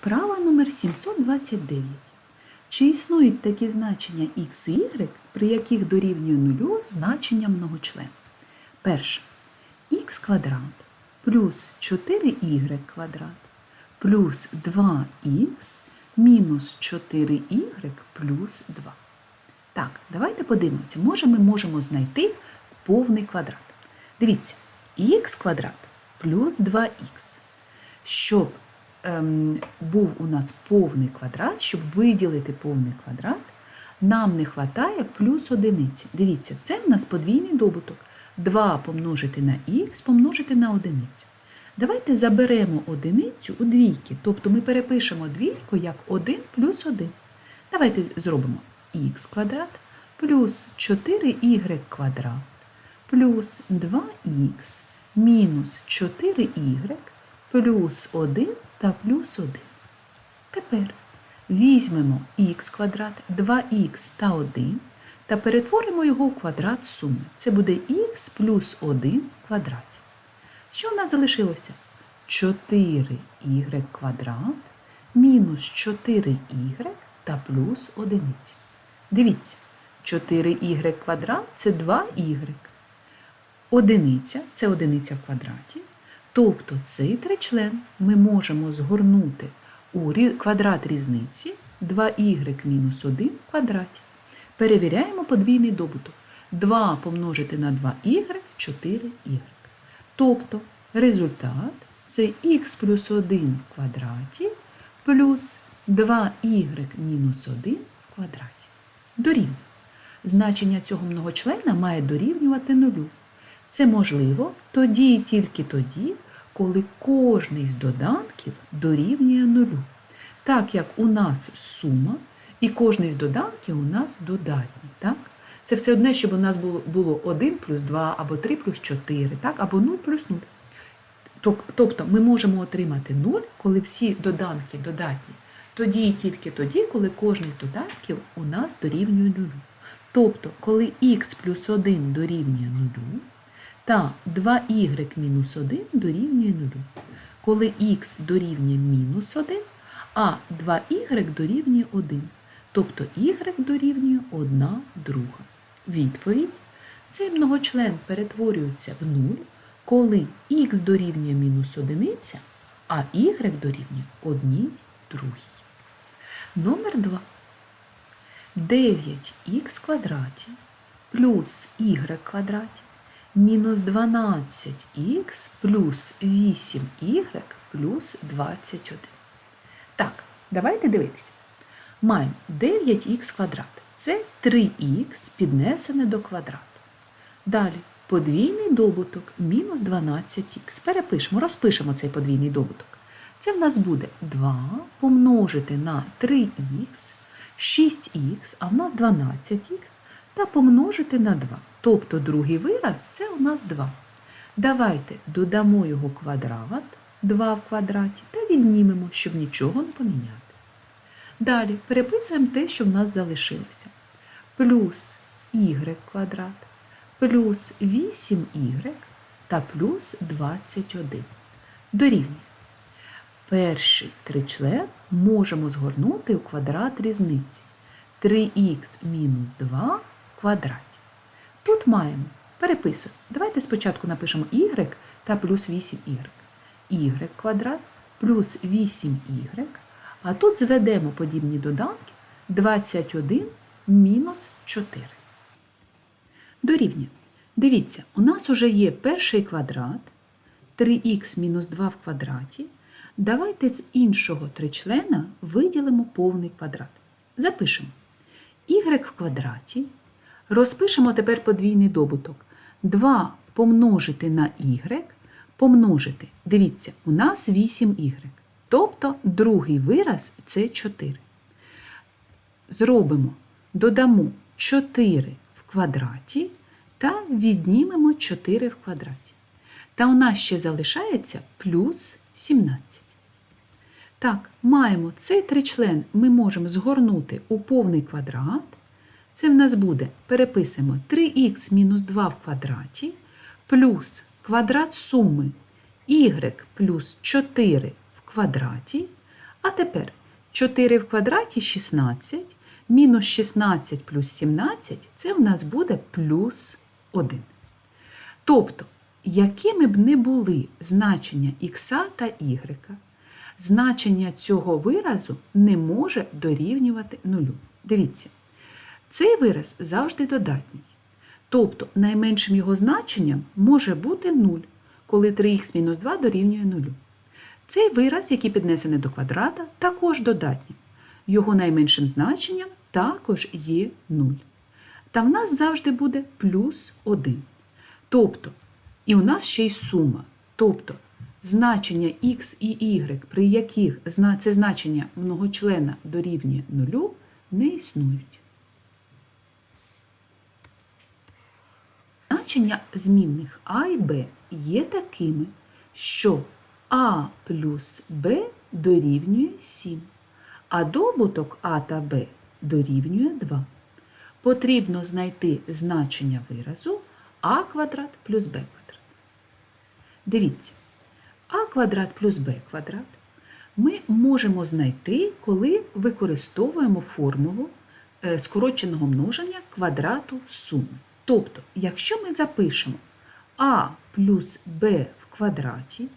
Вправа номер 729. Чи існують такі значення х і y, при яких дорівнює нулю значення многочлен? Перше. х квадрат плюс 4y квадрат плюс 2х мінус 4y плюс 2. Так, давайте подивимося, може ми можемо знайти повний квадрат. Дивіться, х квадрат плюс 2х. Щоб був у нас повний квадрат, щоб виділити повний квадрат, нам не вистачає плюс одиниці. Дивіться, це у нас подвійний добуток. 2 помножити на х помножити на одиницю. Давайте заберемо одиницю у двійки, тобто ми перепишемо двійку як 1 плюс 1. Давайте зробимо х квадрат плюс 4y квадрат плюс 2х мінус 4y плюс 1 та плюс 1. Тепер візьмемо х квадрат, 2х та 1 та перетворимо його у квадрат суми. Це буде х плюс 1 в квадраті. Що в нас залишилося? 4y квадрат мінус 4y та плюс 1. Дивіться, 4y квадрат це 2y. Одиниця це одиниця в квадраті. Тобто цей тричлен ми можемо згорнути у квадрат різниці 2y мінус 1 в квадраті. Перевіряємо подвійний добуток. 2 помножити на 2y 4y. Тобто результат це х плюс 1 в квадраті плюс 2y мінус 1 в квадраті. Дорівнює. Значення цього многочлена має дорівнювати нулю. Це можливо тоді і тільки тоді, коли кожний з доданків дорівнює нулю. Так як у нас сума, і кожний з доданків у нас додатній. Так? Це все одне, щоб у нас було, було 1 плюс 2, або 3 плюс 4, так? або 0 плюс 0. Тобто ми можемо отримати 0, коли всі доданки додатні. Тоді і тільки тоді, коли кожний з додатків у нас дорівнює нулю. Тобто, коли х плюс 1 дорівнює нулю, та 2y мінус 1 дорівнює 0. Коли х дорівнює мінус 1, а 2y дорівнює 1. Тобто y дорівнює 1 друга. Відповідь. Цей многочлен перетворюється в 0, коли х дорівнює мінус 1, а y дорівнює 1 другій. Номер 2. 9х квадраті плюс y квадраті мінус 12х плюс 8y плюс 21. Так, давайте дивитися. Маємо 9х квадрат. Це 3х піднесене до квадрату. Далі подвійний добуток мінус 12х. Перепишемо, розпишемо цей подвійний добуток. Це в нас буде 2 помножити на 3х, 6х, а в нас 12х, та помножити на 2. Тобто другий вираз це у нас 2. Давайте додамо його квадрат, 2 в квадраті, та віднімемо, щоб нічого не поміняти. Далі переписуємо те, що в нас залишилося. Плюс y квадрат, плюс 8y та плюс 21. Дорівнює. Перший тричлен можемо згорнути у квадрат різниці. 3х мінус 2 в квадраті. Тут маємо, переписуємо. Давайте спочатку напишемо y та плюс 8y. y квадрат плюс 8y, а тут зведемо подібні доданки 21 мінус 4. Дорівнює. Дивіться, у нас уже є перший квадрат, 3х мінус 2 в квадраті. Давайте з іншого тричлена виділимо повний квадрат. Запишемо y в квадраті. Розпишемо тепер подвійний добуток. 2 помножити на y, помножити. Дивіться, у нас 8y. Тобто другий вираз це 4. Зробимо, додамо 4 в квадраті та віднімемо 4 в квадраті. Та у нас ще залишається плюс 17. Так, маємо цей тричлен ми можемо згорнути у повний квадрат. Це в нас буде, переписуємо 3х мінус 2 в квадраті плюс квадрат суми y плюс 4 в квадраті, а тепер 4 в квадраті 16, мінус 16 плюс 17 це у нас буде плюс 1. Тобто, якими б не були значення х та y, значення цього виразу не може дорівнювати нулю. Дивіться, цей вираз завжди додатній. Тобто найменшим його значенням може бути 0, коли 3х-2 дорівнює 0. Цей вираз, який піднесений до квадрата, також додатній. Його найменшим значенням також є 0. Та в нас завжди буде плюс 1. Тобто, і у нас ще й сума. Тобто, значення x і y, при яких це значення многочлена дорівнює 0, не існують. Значення змінних а і b є такими, що а плюс b дорівнює 7, а добуток а та b дорівнює 2. Потрібно знайти значення виразу а квадрат плюс b квадрат. Дивіться, а квадрат плюс b квадрат ми можемо знайти, коли використовуємо формулу е, скороченого множення квадрату суми. Тобто, якщо ми запишемо а плюс b в квадраті,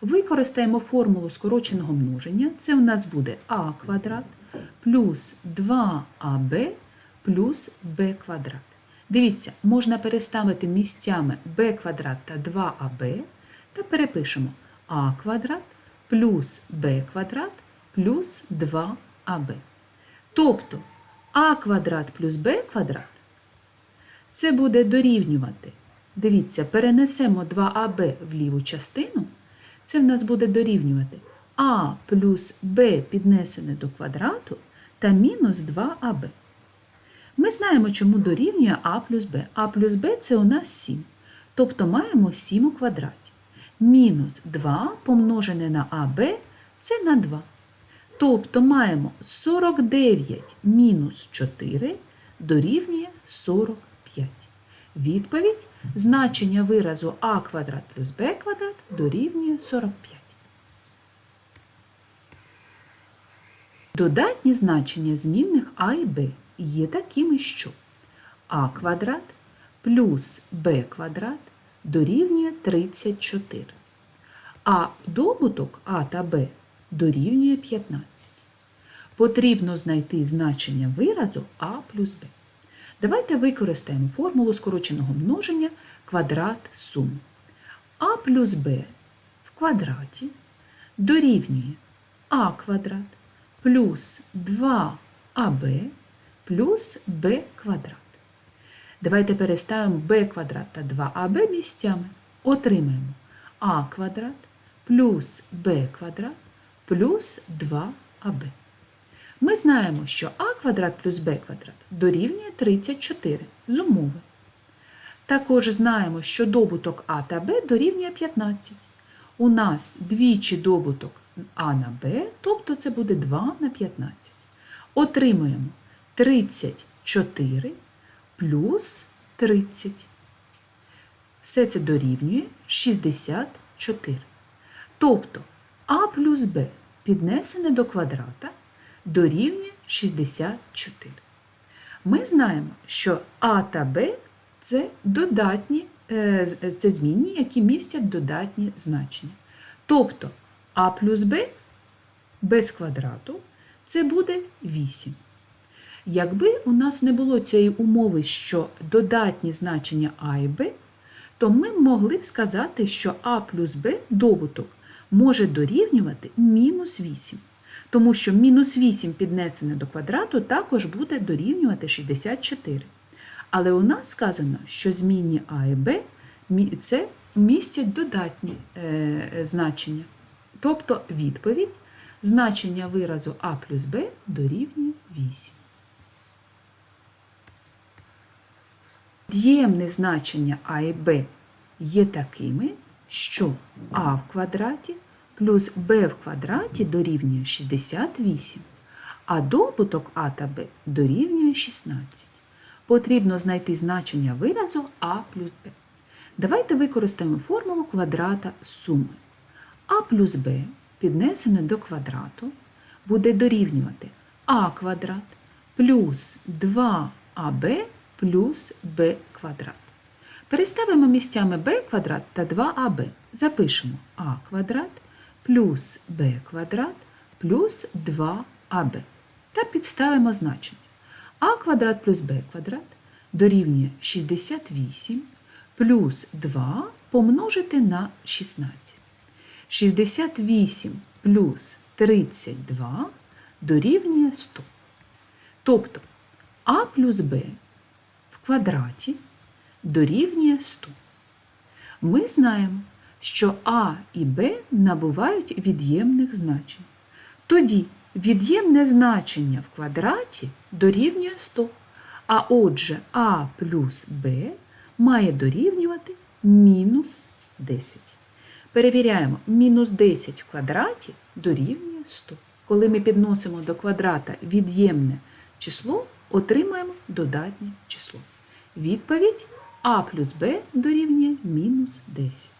використаємо формулу скороченого множення, це у нас буде а квадрат плюс 2аб плюс b квадрат. Дивіться, можна переставити місцями b квадрат та 2аб та перепишемо а квадрат плюс b квадрат плюс 2аб. Тобто а квадрат плюс b квадрат це буде дорівнювати. Дивіться, перенесемо 2аб в ліву частину. Це в нас буде дорівнювати а плюс b піднесене до квадрату та мінус 2аб. Ми знаємо, чому дорівнює а плюс b. а плюс b це у нас 7. Тобто маємо 7 у квадраті. Мінус 2 помножене на аб це на 2. Тобто маємо 49 мінус 4 дорівнює 45. Відповідь значення виразу а квадрат плюс b квадрат дорівнює 45. Додатні значення змінних а і b є такими, що а квадрат плюс b квадрат дорівнює 34, а добуток а та b дорівнює 15. Потрібно знайти значення виразу а плюс b. Давайте використаємо формулу скороченого множення квадрат сум. а плюс b в квадраті дорівнює а квадрат плюс 2аб плюс b квадрат. Давайте переставимо b квадрат та 2аб місцями. Отримаємо а квадрат плюс b квадрат плюс 2аб. Ми знаємо, що а квадрат плюс b квадрат дорівнює 34 з умови. Також знаємо, що добуток а та b дорівнює 15. У нас двічі добуток а на b, тобто це буде 2 на 15. Отримуємо 34 плюс 30. Все це дорівнює 64. Тобто а плюс b піднесене до квадрата дорівнює 64. Ми знаємо, що а та b це додатні, е, це змінні, які містять додатні значення. Тобто а плюс b без квадрату це буде 8. Якби у нас не було цієї умови, що додатні значення а і b, то ми могли б сказати, що а плюс b добуток може дорівнювати мінус 8. Тому що мінус 8 піднесене до квадрату також буде дорівнювати 64. Але у нас сказано, що змінні а і мі- це містять додатні е, значення. Тобто відповідь значення виразу а плюс b дорівнює 8. Діємне значення а і b є такими, що а в квадраті плюс b в квадраті дорівнює 68, а добуток а та b дорівнює 16. Потрібно знайти значення виразу а плюс b. Давайте використаємо формулу квадрата суми. а плюс b піднесене до квадрату буде дорівнювати а квадрат плюс 2аб плюс b квадрат. Переставимо місцями b квадрат та 2аб. Запишемо а квадрат плюс b квадрат плюс 2аб. Та підставимо значення. а квадрат плюс b квадрат дорівнює 68 плюс 2 помножити на 16. 68 плюс 32 дорівнює 100. Тобто а плюс b в квадраті дорівнює 100. Ми знаємо, що а і b набувають від'ємних значень. Тоді від'ємне значення в квадраті дорівнює 100. А отже, а плюс b має дорівнювати мінус 10. Перевіряємо, мінус 10 в квадраті дорівнює 100. Коли ми підносимо до квадрата від'ємне число, отримаємо додатнє число. Відповідь а плюс b дорівнює мінус 10.